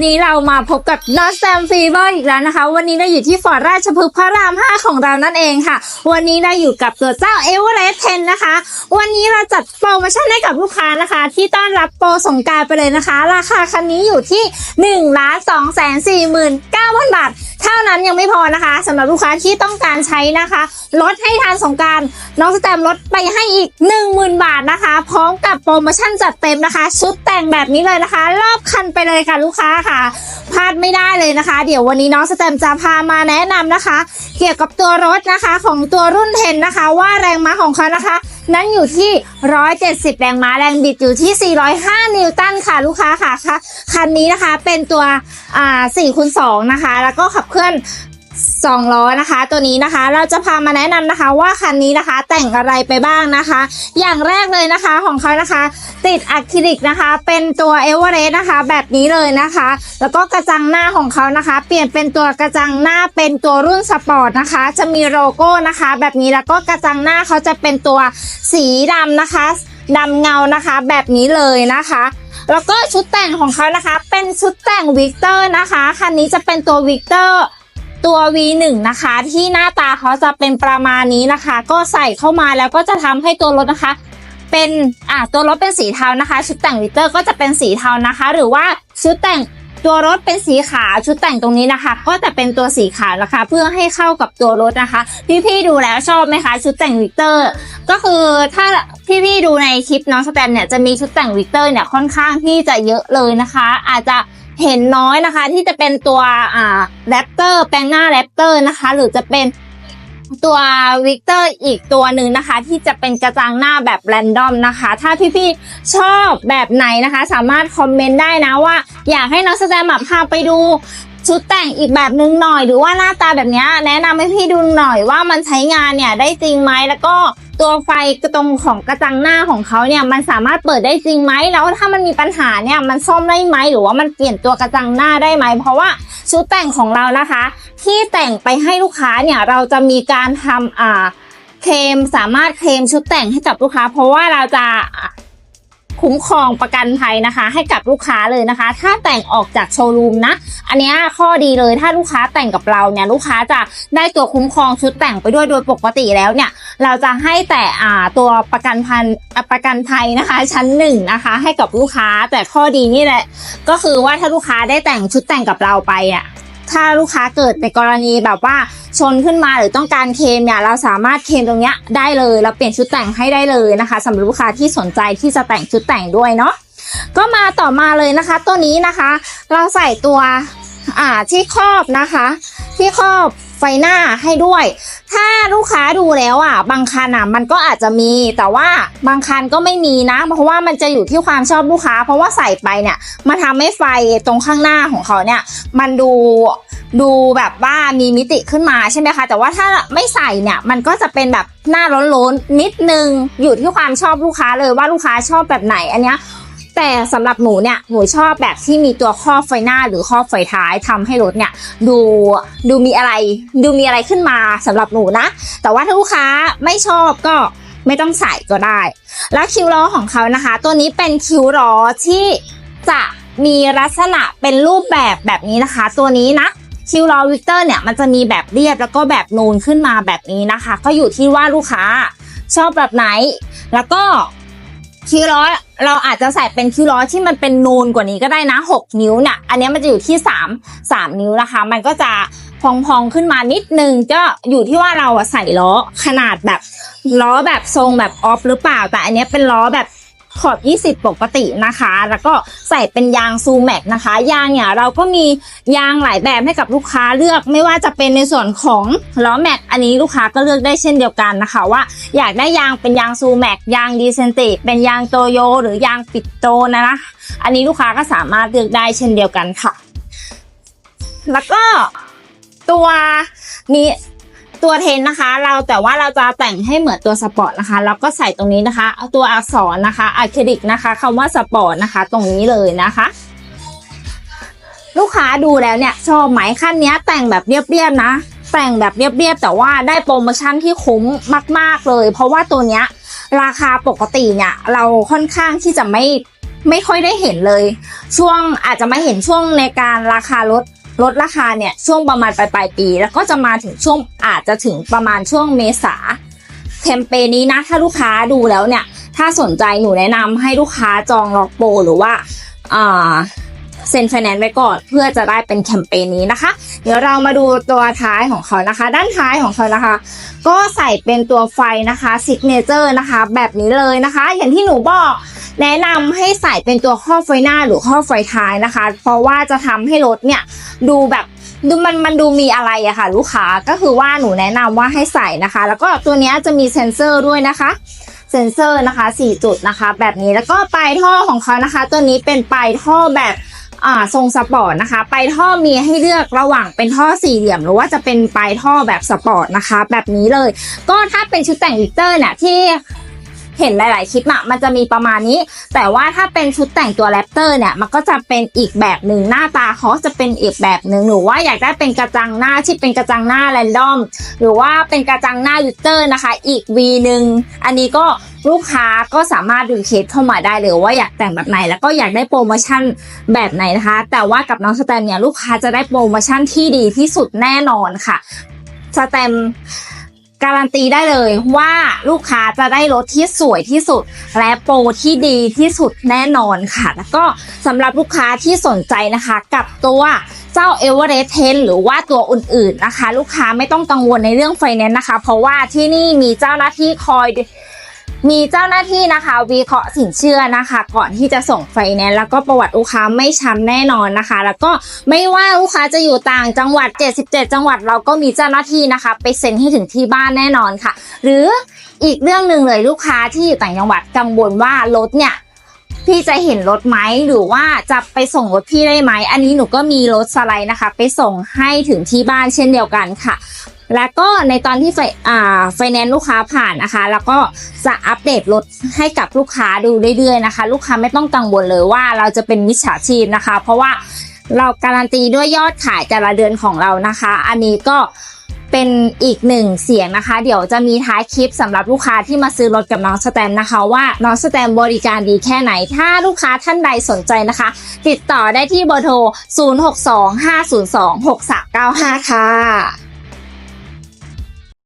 วันนี้เรามาพบกับนอตแซมฟีเวอร์อีกแล้วนะคะ วันนี้เราอยู่ที่ฟอร์ดราชพฤกษ์พระราม 5 ของเรานั่นเองค่ะ วันนี้เราอยู่กับตัวเจ้าเอเวอเรสต์เทนะคะ วันนี้เราจัดโปรโมชั่นให้กับลูกค้านะคะ ที่ต้อนรับโปรสงการไปเลยนะคะ ราคาคันนี้อยู่ที่1ล้านสองแสนสี่หมื่นเก้าพันบาท เท่านั้นยังไม่พอนะคะสำหรับลูกค้าที่ต้องการใช้นะคะ ลดให้ทานสงการน้องสแตมลดไปให้อีก 10,000 บาทนะคะ พร้อมกับโปรโมชั่นจัดเต็มนะคะ ชุดแต่งแบบนี้เลยนะคะ รอบคันไปเลยค่ะลูกค้าค่ะพา ไม่ได้เลยนะคะ เดี๋ยววันนี้น้องสแตมจะพามาแนะนำนะคะ เกี่ยวกับตัวรถนะคะของตัวรุ่นเทนนะคะ ว่าแรงม้าของเขานะคะ นั้นอยู่ที่ 170 แรงม้าแรงบิดอยู่ที่ 405 นิวตันค่ะลูกค้าค่ะค่ะคันนี้นะคะเป็นตัวอ่า4คูณ2นะคะ แล้วก็ขับเคลื่อน สองล้อนะคะ ตัวนี้นะคะ เราจะพามาแนะนำนะคะ ว่าคันนี้นะคะ แต่งอะไรไปบ้างนะคะ อย่างแรกเลยนะคะของเขานะคะ ติดอะคริลิกนะคะ เป็นตัวเอเวอเรสต์นะคะ แบบนี้เลยนะคะ แล้วก็กระจังหน้าของเขานะคะ เปลี่ยนเป็นตัวกระจังหน้าเป็นตัวรุ่นสปอร์ตนะคะ จะมีโลโก้นะคะ แบบนี้แล้วก็กระจังหน้าเขาจะเป็นตัวสีดำนะคะดำเงานะคะ แบบนี้เลยนะคะแล้วก็ชุดแต่งของเขานะคะ เป็นชุดแต่งวิกเตอร์นะคะคันนี้จะเป็นตัววิกเตอร์ ตัว V1 นะคะ ที่หน้าตาเขาจะเป็นประมาณนี้นะคะ ก็ใส่เข้ามาแล้วก็จะทำให้ตัวรถนะคะ เป็นอ่าตัวรถเป็นสีเทานะคะ ชุดแต่งวิเตอร์ก็จะเป็นสีเทานะคะ หรือว่าชุดแต่งตัวรถเป็นสีขาวชุดแต่งตรงนี้นะคะ ก็จะเป็นตัวสีขาวนะคะ เพื่อให้เข้ากับตัวรถนะคะ พี่ๆดูแล้วชอบไหมคะ ชุดแต่งวิกเตอร์ ก็คือถ้าพี่ๆดูในคลิปน้องสแตมเนี่ยจะมีชุดแต่งวิกเตอร์เนี่ยค่อนข้างที่จะเยอะเลยนะคะ อาจจะ เห็นน้อยนะคะ ที่จะเป็นตัวอ่าแรปเตอร์แปลงหน้าแรปเตอร์นะคะ หรือจะเป็นตัววิกเตอร์อีกตัวหนึ่งนะคะ ที่จะเป็นกระจังหน้าแบบแรนดอมนะคะ ถ้าพี่ๆชอบแบบไหนนะคะ สามารถคอมเมนต์ได้นะว่า อยากให้น้องสแตมพาไปดูชุดแต่งอีกแบบนึงหน่อย หรือว่าหน้าตาแบบนี้แนะนำให้พี่ดูหน่อยว่ามันใช้งานเนี่ยได้จริงไหมแล้วก็ ตัวไฟตรงของกระจังหน้าของเขาเนี่ยมันสามารถเปิดได้จริงไหมแล้วถ้ามันมีปัญหาเนี่ยมันซ่อมได้ไหมหรือว่ามันเปลี่ยนตัวกระจังหน้าได้ไหมเพราะว่าชุดแต่งของเรานะคะ ที่แต่งไปให้ลูกค้าเนี่ยเราจะมีการทำอ่าเคลมสามารถเคลมชุดแต่งให้กับลูกค้า เพราะว่าเราจะ คุ้มครองประกันภัยนะคะ ให้กับลูกค้าเลยนะคะ ถ้าแต่งออกจากโชว์รูมนะ อันนี้ข้อดีเลยถ้าลูกค้าแต่งกับเราเนี่ยลูกค้าจะได้ตัวคุ้มครองชุดแต่งไปด้วยโดยปกติแล้วเนี่ย เราจะให้แต่อ่าตัวประกันพันประกันภัยนะคะ ชั้นหนึ่งนะคะ ให้กับลูกค้าแต่ข้อดีนี่แหละ ก็คือว่าถ้าลูกค้าได้แต่งชุดแต่งกับเราไปอะถ้าลูกค้าเกิดในกรณีแบบว่า ชนขึ้นมาหรือต้องการเคมเนี่ยเราสามารถเคมตรงเนี้ยได้เลยเราเปลี่ยนชุดแต่งให้ได้เลยนะคะสำหรับลูกค้าที่สนใจที่จะแต่งชุดแต่งด้วยเนาะก็มาต่อมาเลยนะคะ ตัวนี้นะคะ เราใส่ตัวอ่าที่ครอบนะคะ ที่ครอบไฟหน้าให้ด้วย ถ้าลูกค้าดูแล้วอะ บางคันอะมันก็อาจจะมี แต่ว่าบางคันก็ไม่มีนะ เพราะว่ามันจะอยู่ที่ความชอบลูกค้า เพราะว่าใส่ไปเนี่ยมาทำให้ไฟตรงข้างหน้าของเขาเนี่ย มันดู ดูแบบว่ามีมิติขึ้นมาใช่ไหมคะ แต่ว่าถ้าไม่ใส่เนี่ยมันก็จะเป็นแบบหน้าร้อนๆนิดนึงอยู่ที่ความชอบลูกค้าเลยว่าลูกค้าชอบแบบไหนอันเนี้ยแต่สำหรับหนูเนี่ยหนูชอบแบบที่มีตัวครอบไฟหน้าหรือครอบไฟท้ายทำให้รถเนี่ยดูดูมีอะไรดูมีอะไรขึ้นมาสำหรับหนูนะ แต่ว่าถ้าลูกค้าไม่ชอบก็ไม่ต้องใส่ก็ได้ แล้วคิวล้อของเขานะคะ ตัวนี้เป็นคิวล้อที่จะมีลักษณะเป็นรูปแบบแบบนี้นะคะ ตัวนี้นะ คิวล้อวิกเตอร์เนี่ยมันจะมีแบบเรียบแล้วก็แบบนูนขึ้นมาแบบนี้นะคะ ก็อยู่ที่ว่าลูกค้าชอบแบบไหน แล้วก็คิวล้อเราอาจจะใส่เป็นคิวล้อที่มันเป็นนูนกว่านี้ก็ได้นะ 6 นิ้วเนี่ยอันนี้มันจะอยู่ที่ 3 3 นิ้วนะคะ มันก็จะพองๆขึ้นมานิดนึงก็อยู่ที่ว่าเราใส่ล้อขนาดแบบล้อแบบทรงแบบออฟหรือเปล่า แต่อันนี้เป็นล้อแบบ ขอบ 20 ปกตินะคะ แล้วก็ใส่เป็นยางซูแม็กนะคะ ยางเนี่ยเราก็มียางหลายแบบให้กับลูกค้าเลือก ไม่ว่าจะเป็นในส่วนของล้อแม็กอันนี้ลูกค้าก็เลือกได้เช่นเดียวกันนะคะว่าอยากได้ยางเป็นยางซูแม็กยางดีเซนติเป็นยางโตโย หรือยางปิดโตนะนะอันนี้ลูกค้าก็สามารถเลือกได้เช่นเดียวกันค่ะ แล้วก็ตัวนี้ ตัวเทนนะคะ เราแต่ว่าเราจะแต่งให้เหมือนตัวสปอร์ตนะคะแล้วก็ใส่ตรงนี้นะคะเอาตัวอักษรนะคะอะคริลิกนะคะคำว่าสปอร์ตนะคะ ตรงนี้เลยนะคะลูกค้าดูแล้วเนี่ยชอบไหมขั้นเนี้ยแต่งแบบเรียบๆนะ แต่งแบบเรียบๆแต่ว่าได้โปรโมชั่นที่คุ้มมาก ๆเลย เพราะว่าตัวเนี้ยราคาปกติเนี่ยเราค่อนข้างที่จะไม่ไม่ค่อยได้เห็นเลย ช่วงอาจจะมาเห็นช่วงในการราคาลด ลดราคาเนี่ยช่วงประมาณปลายปลายปี แล้วก็จะมาถึงช่วงอาจจะถึงประมาณช่วงเมษาแคมเปญนี้นะถ้าลูกค้าดูแล้วเนี่ย ถ้าสนใจหนูแนะนำให้ลูกค้าจองล็อกโปรหรือว่าอ่าเซ็นไฟแนนซ์ไว้ก่อนเพื่อจะได้เป็นแคมเปญนี้นะคะ เดี๋ยวเรามาดูตัวท้ายของเขานะคะ ด้านท้ายของเขานะคะ ก็ใส่เป็นตัวไฟนะคะซิกเนเจอร์นะคะ แบบนี้เลยนะคะ อย่างที่หนูบอก แนะนำให้ใส่เป็นตัวข้อบไฟหน้าหรือข้อบไฟท้ายนะคะ เพราะว่าจะทำให้รถเนี่ยดูแบบดูมันมันดูมีอะไรอะค่ะ ลูกค้าก็คือว่าหนูแนะนำว่าให้ใส่นะคะ แล้วก็ตัวนี้จะมีเซ็นเซอร์ด้วยนะคะเซ็นเซอร์นะคะ 4 จุดนะคะ แบบนี้แล้วก็ปลายท่อของเขานะคะ ตัวนี้เป็นปลายท่อแบบอ่าทรงสปอร์ตนะคะปลายท่อมีให้เลือกระหว่างเป็นท่อสี่เหลี่ยม หรือว่าจะเป็นปลายท่อแบบสปอร์ตนะคะ แบบนี้เลย ก็ถ้าเป็นชุดแต่งวิกเตอร์เนี่ยที่ เห็นหลาย ๆ คลิปอะมันจะมีประมาณนี้ แต่ว่าถ้าเป็นชุดแต่งตัวแรปเตอร์เนี่ยมันก็จะเป็นอีกแบบหนึ่งหน้าตาเขาจะเป็นอีกแบบหนึ่งหรือว่าอยากได้เป็นกระจังหน้าที่เป็นกระจังหน้าแรนดอมหรือว่าเป็นกระจังหน้าวิกเตอร์นะคะ อีก V หนึ่งอันนี้ก็ลูกค้าก็สามารถดูเคสเข้ามาได้เลยว่าอยากแต่งแบบไหน แล้วก็อยากได้โปรโมชั่นแบบไหนนะคะ แต่ว่ากับน้องสแตมเนี่ยลูกค้าจะได้โปรโมชั่นที่ดีที่สุดแน่นอนค่ะสแตม การันตีได้เลยว่าลูกค้าจะได้รถที่สวยที่สุด และโปรที่ดีที่สุดแน่นอนค่ะ แล้วก็สำหรับลูกค้าที่สนใจนะคะกับตัวเจ้า e v e r e s t 10 หรือว่าตัวอื่นๆนะคะ ลูกค้าไม่ต้องกังวลในเรื่องไฟแนนซ์นะคะ เพราะว่าที่นี่มีเจ้าหน้าที่คอย มีเจ้าหน้าที่นะคะวิเคราะห์สินเชื่อนะคะ ก่อนที่จะส่งไฟแนนซ์แล้วก็ประวัติลูกค้าไม่ช้ำแน่นอนนะคะ แล้วก็ไม่ว่าลูกค้าจะอยู่ต่างจังหวัด 77 จังหวัดเราก็มีเจ้าหน้าที่นะคะ ไปเซ็นให้ถึงที่บ้านแน่นอนค่ะ หรืออีกเรื่องหนึ่งเลยลูกค้าที่อยู่ต่างจังหวัดกังวลว่ารถเนี่ยพี่จะเห็นรถไหมหรือว่าจะไปส่งรถพี่ได้ไหม อันนี้หนูก็มีรถสไลด์นะคะ ไปส่งให้ถึงที่บ้านเช่นเดียวกันค่ะ แล้วก็ในตอนที่ไฟอ่าไฟแนนซ์ลูกค้าผ่านนะคะ แล้วก็จะอัปเดตรถให้กับลูกค้าดูเรื่อยๆนะคะ ลูกค้าไม่ต้องกังวลเลยว่าเราจะเป็นมิจฉาชีพนะคะ เพราะว่าเราการันตีด้วยยอดขายแต่ละเดือนของเรานะคะ อันนี้ก็เป็นอีกหนึ่งเสียงนะคะ เดี๋ยวจะมีท้ายคลิปสำหรับลูกค้าที่มาซื้อรถกับน้องสแตมนะคะว่าน้องสแตมบริการดีแค่ไหน ถ้าลูกค้าท่านใดสนใจนะคะ ติดต่อได้ที่เบอร์โทร 0625026395 ค่ะ